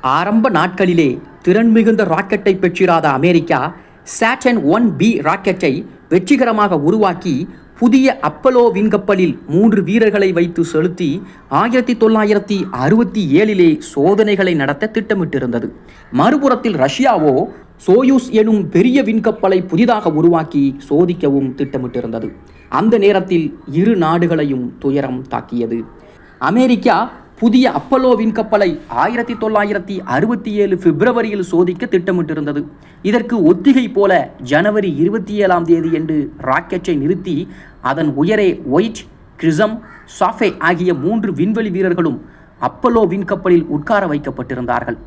ஆரம்ப நாட்களிலே திறன் மிகுந்த ராக்கெட்டை பெற்றிராத அமெரிக்கா சாட்டன் ஒன் பி ராக்கெட்டை வெற்றிகரமாக உருவாக்கி புதிய அப்பலோ விண்கப்பலில் மூன்று வீரர்களை வைத்து செலுத்தி ஆயிரத்தி தொள்ளாயிரத்தி அறுபத்தி ஏழிலே சோதனைகளை நடத்த திட்டமிட்டிருந்தது. மறுபுறத்தில் ரஷ்யாவோ சோயூஸ் எனும் பெரிய விண்கப்பலை புதிதாக உருவாக்கி சோதிக்கவும் திட்டமிட்டிருந்தது. அந்த நேரத்தில் இரு நாடுகளையும் துயரம் தாக்கியது. அமெரிக்கா புதிய அப்பலோ விண்கப்பலை ஆயிரத்தி தொள்ளாயிரத்தி அறுபத்தி ஏழு பிப்ரவரியில் சோதிக்க திட்டமிட்டிருந்தது. இதற்கு ஒத்திகை போல ஜனவரி இருபத்தி ஏழாம் தேதி என்று ராக்கெட்டை நிறுத்தி அதன் உயரே ஒயிட் கிரிசம் சாஃபே ஆகிய மூன்று விண்வெளி வீரர்களும் அப்பலோ விண்கப்பலில் உட்கார வைக்கப்பட்டிருந்தார்கள்.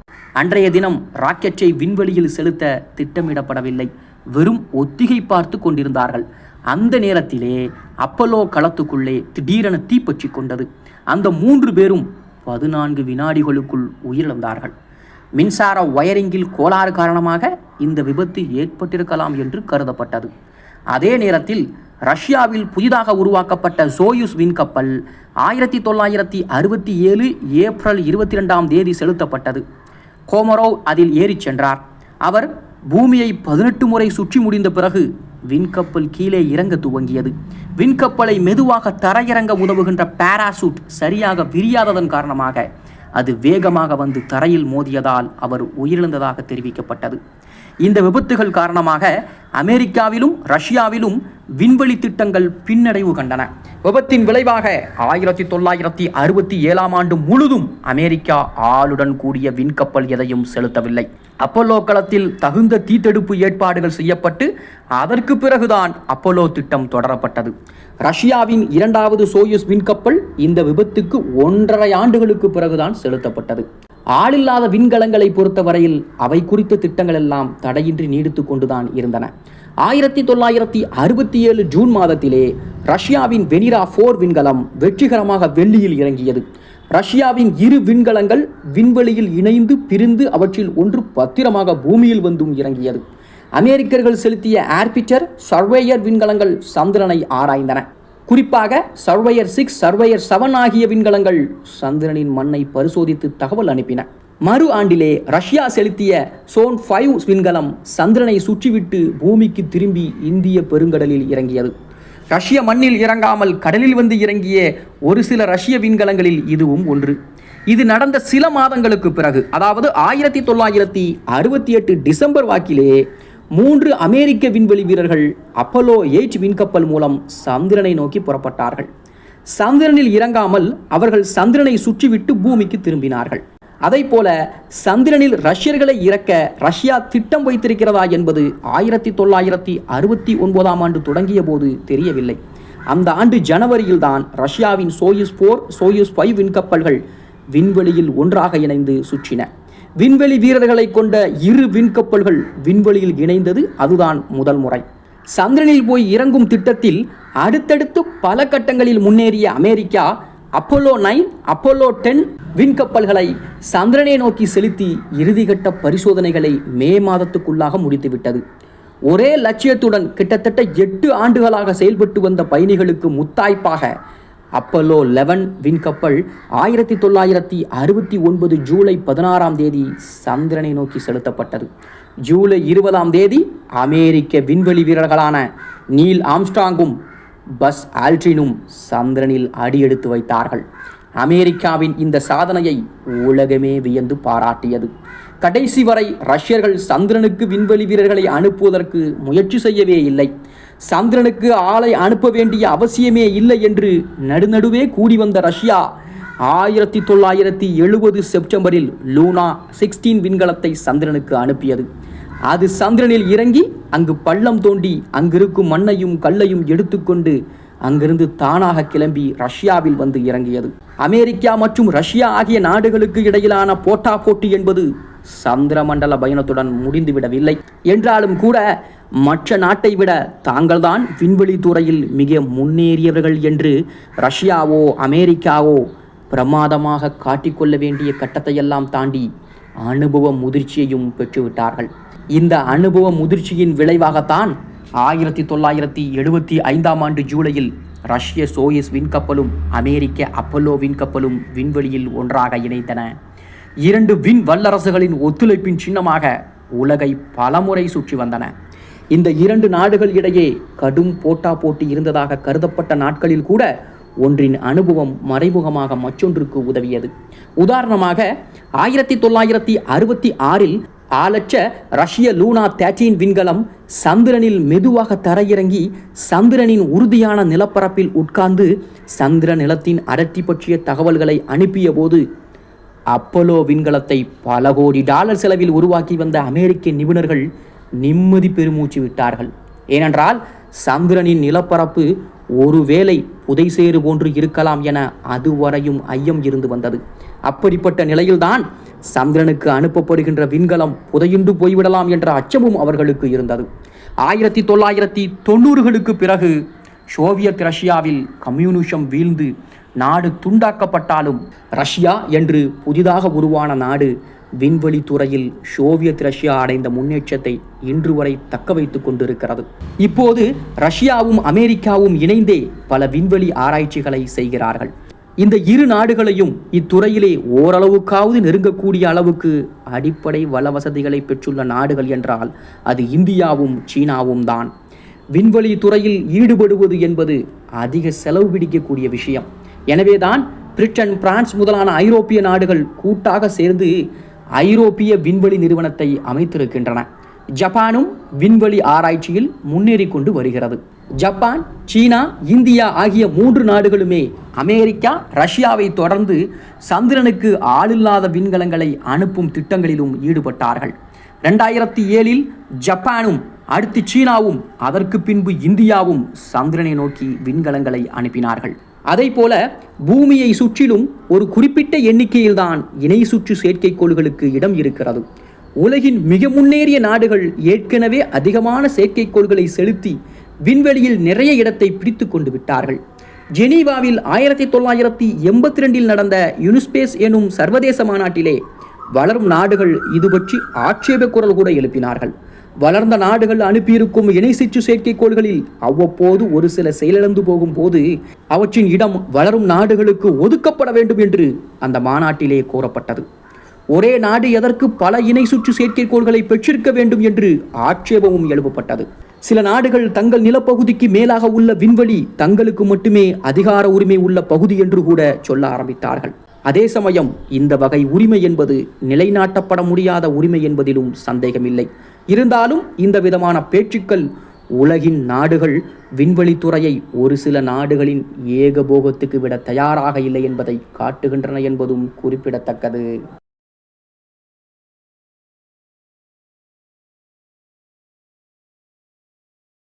அன்றைய தினம் ராக்கெட்டை விண்வெளியில் செலுத்த திட்டமிடப்படவில்லை. வெறும் ஒத்திகை பார்த்து கொண்டிருந்தார்கள். அந்த நேரத்திலே அப்பலோ களத்துக்குள்ளே திடீரென தீப்பற்றி கொண்டது. அந்த மூன்று பேரும் பதினான்கு வினாடிகளுக்குள் உயிரிழந்தார்கள் மின்சார வயரிங்கில் கோளாறு காரணமாக இந்த விபத்து ஏற்பட்டிருக்கலாம் என்று கருதப்பட்டது. அதே நேரத்தில் ரஷ்யாவில் புதிதாக உருவாக்கப்பட்ட சோயுஸ் விண்கப்பல் ஆயிரத்தி தொள்ளாயிரத்தி அறுபத்தி ஏழு ஏப்ரல் இருபத்தி ரெண்டாம் தேதி செலுத்தப்பட்டது. கோமரோவ் அதில் ஏறிச் சென்றார். அவர் பூமியை பதினெட்டு முறை சுற்றி முடிந்த பிறகு விண்கப்பல் கீழே இறங்க துவங்கியது. விண்கப்பலை மெதுவாக தரையிறங்க உதவுகின்ற பாராசூட் சரியாக விரியாததன் காரணமாக அது வேகமாக வந்து தரையில் மோதியதால் அவர் உயிரிழந்ததாக தெரிவிக்கப்பட்டது. இந்த விபத்துகள் காரணமாக அமெரிக்காவிலும் ரஷ்யாவிலும் விண்வெளி திட்டங்கள் பின்னடைவு கண்டன. விபத்தின் விளைவாக ஆயிரத்தி தொள்ளாயிரத்தி அறுபத்தி ஏழாம் ஆண்டு முழுதும் அமெரிக்கா ஆளுடன் கூடிய விண்கப்பல் எதையும் செலுத்தவில்லை. அப்பல்லோ களத்தில் தகுந்த தீத்தெடுப்பு ஏற்பாடுகள் செய்யப்பட்டு அதற்கு பிறகுதான் அப்பல்லோ திட்டம் தொடரப்பட்டது. ரஷ்யாவின் இரண்டாவது சோயுஸ் விண்கப்பல் இந்த விபத்துக்கு ஒன்றரை ஆண்டுகளுக்கு பிறகுதான் செலுத்தப்பட்டது. ஆளில்லாத விண்கலங்களை பொறுத்தவரையில் அவை குறித்த திட்டங்கள் எல்லாம் தடையின்றி நீடித்து கொண்டுதான் இருந்தன. ஆயிரத்தி தொள்ளாயிரத்தி அறுபத்தி ஏழு ஜூன் மாதத்திலே ரஷ்யாவின் வெனிரா ஃபோர் விண்கலம் வெற்றிகரமாக வெள்ளியில் இறங்கியது. ரஷ்யாவின் இரு விண்கலங்கள் விண்வெளியில் இணைந்து பிரிந்து அவற்றில் ஒன்று பத்திரமாக பூமியில் வந்தும் இறங்கியது. அமெரிக்கர்கள் செலுத்திய ஆர்பிட்டர் சர்வேயர் விண்கலங்கள் சந்திரனை ஆராய்ந்தன. குறிப்பாக சர்வையர் சிக்ஸ் சர்வையர் செவன் ஆகிய விண்கலங்கள் சந்திரனின் மண்ணை பரிசோதித்து தகவல் அனுப்பின. மறு ஆண்டிலே ரஷ்யா செலுத்திய சோன் ஃபைவ் விண்கலம் சந்திரனை சுற்றிவிட்டு பூமிக்கு திரும்பி இந்திய பெருங்கடலில் இறங்கியது. ரஷ்ய மண்ணில் இறங்காமல் கடலில் வந்து இறங்கிய ஒரு சில ரஷ்ய விண்கலங்களில் இதுவும் ஒன்று. இது நடந்த சில மாதங்களுக்கு பிறகு அதாவது ஆயிரத்தி தொள்ளாயிரத்தி அறுபத்தி எட்டு டிசம்பர் வாக்கிலே மூன்று அமெரிக்க விண்வெளி வீரர்கள் அப்பலோ எயிட் விண்கப்பல் மூலம் சந்திரனை நோக்கி புறப்பட்டார்கள். சந்திரனில் இறங்காமல் அவர்கள் சந்திரனை சுற்றிவிட்டு பூமிக்கு திரும்பினார்கள். போல சந்திரனில் ரஷ்யர்களை இறக்க ரஷ்யா திட்டம் வைத்திருக்கிறதா என்பது ஆயிரத்தி தொள்ளாயிரத்தி அறுபத்தி ஒன்பதாம் ஆண்டு தொடங்கிய போது தெரியவில்லை. அந்த ஆண்டு ஜனவரியில் தான் ரஷ்யாவின் சோயுஸ் போர் சோயுஸ் ஃபைவ் விண்கப்பல்கள் விண்வெளியில் ஒன்றாக இணைந்து சுற்றின. விண்வெளி வீரர்களை கொண்ட இரு விண்கப்பல்கள் விண்வெளியில் இணைந்தது அதுதான் முதல் முறை. சந்திரனில் போய் இறங்கும் திட்டத்தில் அடுத்தடுத்து பல கட்டங்களில் முன்னேறிய America Apollo nine Apollo ten விண்கப்பல்களை சந்திரனை நோக்கி செலுத்தி இறுதிகட்ட பரிசோதனைகளை மே மாதத்துக்குள்ளாக முடித்துவிட்டது. ஒரே லட்சியத்துடன் கிட்டத்தட்ட எட்டு ஆண்டுகளாக செயல்பட்டு வந்த பயணிகளுக்கு முத்தாய்ப்பாக அப்பல்லோ லெவன் விண்கப்பல் ஆயிரத்தி தொள்ளாயிரத்தி அறுபத்தி ஒன்பது ஜூலை பதினாறாம் தேதி சந்திரனை நோக்கி செலுத்தப்பட்டது. ஜூலை இருபதாம் தேதி அமெரிக்க விண்வெளி வீரர்களான நீல் ஆம்ஸ்டாங்கும் பஸ் ஆல்ட்ரினும் சந்திரனில் அடியெடுத்து வைத்தார்கள். அமெரிக்காவின் இந்த சாதனையை உலகமே வியந்து பாராட்டியது. கடைசி வரை ரஷ்யர்கள் சந்திரனுக்கு விண்வெளி வீரர்களை அனுப்புவதற்கு முயற்சி செய்யவே இல்லை. சந்திரனுக்கு ஆளை அனுப்ப வேண்டிய அவசியமே இல்லை என்று நடுநடுவே கூடி வந்த ரஷ்யா ஆயிரத்தி தொள்ளாயிரத்தி எழுபது செப்டம்பரில் லூனா சிக்ஸ்டீன் விண்கலத்தை சந்திரனுக்கு அனுப்பியது. அது சந்திரனில் இறங்கி அங்கு பள்ளம் தோண்டி அங்கிருக்கும் மண்ணையும் கல்லையும் எடுத்துக்கொண்டு அங்கிருந்து தானாக கிளம்பி ரஷ்யாவில் வந்து இறங்கியது. அமெரிக்கா மற்றும் ரஷ்யா ஆகிய நாடுகளுக்கு இடையிலான போட்டா போட்டி என்பது சந்திரமண்டல பயணத்துடன் முடிந்துவிடவில்லை. என்றாலும் கூட மற்ற நாட்டை விட தாங்கள்தான் விண்வெளி துறையில் மிக முன்னேறியவர்கள் என்று ரஷ்யாவோ அமெரிக்காவோ பிரமாதமாக காட்டிக்கொள்ள வேண்டிய கட்டத்தையெல்லாம் தாண்டி அனுபவ முதிர்ச்சியையும் பெற்றுவிட்டார்கள். இந்த அனுபவ முதிர்ச்சியின் விளைவாகத்தான் ஆயிரத்தி தொள்ளாயிரத்தி எழுபத்தி ஐந்தாம் ஆண்டு ஜூலையில் ரஷ்ய சோயிஸ் விண்கப்பலும் அமெரிக்க அப்பல்லோ விண்கப்பலும் விண்வெளியில் ஒன்றாக இணைந்தன. இரண்டு விண் வல்லரசுகளின் ஒத்துழைப்பின் சின்னமாக உலகை பலமுறை சுற்றி வந்தன. இந்த இரண்டு நாடுகள் இடையே கடும் போட்டா போட்டி இருந்ததாக கருதப்பட்ட நாட்களில் கூட ஒன்றின் அனுபவம் மறைமுகமாக மற்றொன்றுக்கு உதவியது. உதாரணமாக ஆயிரத்தி தொள்ளாயிரத்தி அறுபத்தி ஆறில் ஆலட்ச ரஷ்ய லூனா தேர்ட்டீன் விண்கலம் சந்திரனில் மெதுவாக தரையிறங்கி சந்திரனின் உறுதியான நிலப்பரப்பில் உட்கார்ந்து சந்திர நிலத்தின் அடர்த்தி பற்றிய தகவல்களை அனுப்பிய போது அப்போலோ விண்கலத்தை பல கோடி டாலர் செலவில் உருவாக்கி வந்த அமெரிக்க நிபுணர்கள் நிம்மதி பெருமூச்சு விட்டார்கள். ஏனென்றால் சந்திரனின் நிலப்பரப்பு ஒருவேளை புதைசேறு போன்று இருக்கலாம் என அதுவரையும் ஐயம் இருந்து வந்தது. அப்படிப்பட்ட நிலையில்தான் சந்திரனுக்கு அனுப்பப்படுகின்ற விண்கலம் புதையுண்டு போய்விடலாம் என்ற அச்சமும் அவர்களுக்கு இருந்தது. ஆயிரத்தி தொள்ளாயிரத்தி தொண்ணூறுகளுக்கு பிறகு சோவியத் ரஷ்யாவில் கம்யூனிசம் வீழ்ந்து நாடு துண்டாக்கப்பட்டாலும் ரஷ்யா என்று புதிதாக உருவான நாடு விண்வெளி துறையில் சோவியத் ரஷ்யா அடைந்த முன்னேற்றத்தை இன்று வரை தக்க வைத்துக் கொண்டிருக்கிறது. இப்போது ரஷ்யாவும் அமெரிக்காவும் இணைந்தே பல விண்வெளி ஆராய்ச்சிகளை செய்கிறார்கள். இந்த இரு நாடுகளையும் இத்துறையிலே ஓரளவுக்காவது நெருங்கக்கூடிய அளவுக்கு அடிப்படை வள வசதிகளை பெற்றுள்ள நாடுகள் என்றால் அது இந்தியாவும் சீனாவும் தான். விண்வெளி துறையில் ஈடுபடுவது என்பது அதிக செலவு பிடிக்கக்கூடிய விஷயம். எனவேதான் பிரிட்டன் பிரான்ஸ் முதலான ஐரோப்பிய நாடுகள் கூட்டாக சேர்ந்து ஐரோப்பிய விண்வெளி நிறுவனத்தை அமைத்திருக்கின்றன. ஜப்பானும் விண்வெளி ஆராய்ச்சியில் முன்னேறி கொண்டு வருகிறது. ஜப்பான் சீனா இந்தியா ஆகிய மூன்று நாடுகளுமே அமெரிக்கா ரஷ்யாவை தொடர்ந்து சந்திரனுக்கு ஆளில்லாத விண்கலங்களை அனுப்பும் திட்டங்களிலும் ஈடுபட்டார்கள். ரெண்டாயிரத்தி ஏழில் ஜப்பானும் அடுத்து சீனாவும் அதற்கு பின்பு இந்தியாவும் சந்திரனை நோக்கி விண்கலங்களை அனுப்பினார்கள். அதை போல பூமியை சுற்றிலும் ஒரு குறிப்பிட்ட எண்ணிக்கையில்தான் இணை சுற்று செயற்கைக்கோள்களுக்கு இடம் இருக்கிறது. உலகின் மிக முன்னேறிய நாடுகள் ஏற்கனவே அதிகமான செயற்கைக்கோள்களை செலுத்தி விண்வெளியில் நிறைய இடத்தை பிடித்து கொண்டு விட்டார்கள். ஜெனீவாவில் ஆயிரத்தி தொள்ளாயிரத்தி எண்பத்தி ரெண்டில் நடந்த யுனிஸ்பேஸ் எனும் சர்வதேச மாநாட்டிலே வளரும் நாடுகள் இது பற்றி ஆட்சேப குரல் கூட எழுப்பினார்கள். வளர்ந்த நாடுகள் அனுப்பியிருக்கும் இணை சுற்று செயற்கைக்கோள்களில் அவ்வப்போது ஒரு சில செயலிழந்து போகும் போது அவற்றின் இடம் வளரும் நாடுகளுக்கு ஒதுக்கப்பட வேண்டும் என்று அந்த மாநாட்டிலே கூறப்பட்டது ஒரே நாடு எதற்கு பல இணை சுற்று செயற்கைக்கோள்களை பெற்றிருக்க வேண்டும் என்று ஆட்சேபமும் எழுப்பப்பட்டது. சில நாடுகள் தங்கள் நிலப்பகுதிக்கு மேலாக உள்ள விண்வெளி தங்களுக்கு மட்டுமே அதிகார உரிமை உள்ள பகுதி என்று கூட சொல்ல ஆரம்பித்தார்கள். அதே சமயம் இந்த வகை உரிமை என்பது நிலைநாட்டப்பட முடியாத உரிமை என்பதிலும் சந்தேகமில்லை. இருந்தாலும் இந்த விதமான பேச்சுக்கள் உலகின் நாடுகள் விண்வெளித்துறையை ஒரு சில நாடுகளின் ஏகபோகத்துக்கு விட தயாராக இல்லை என்பதை காட்டுகின்றன என்பதும் குறிப்பிடத்தக்கது.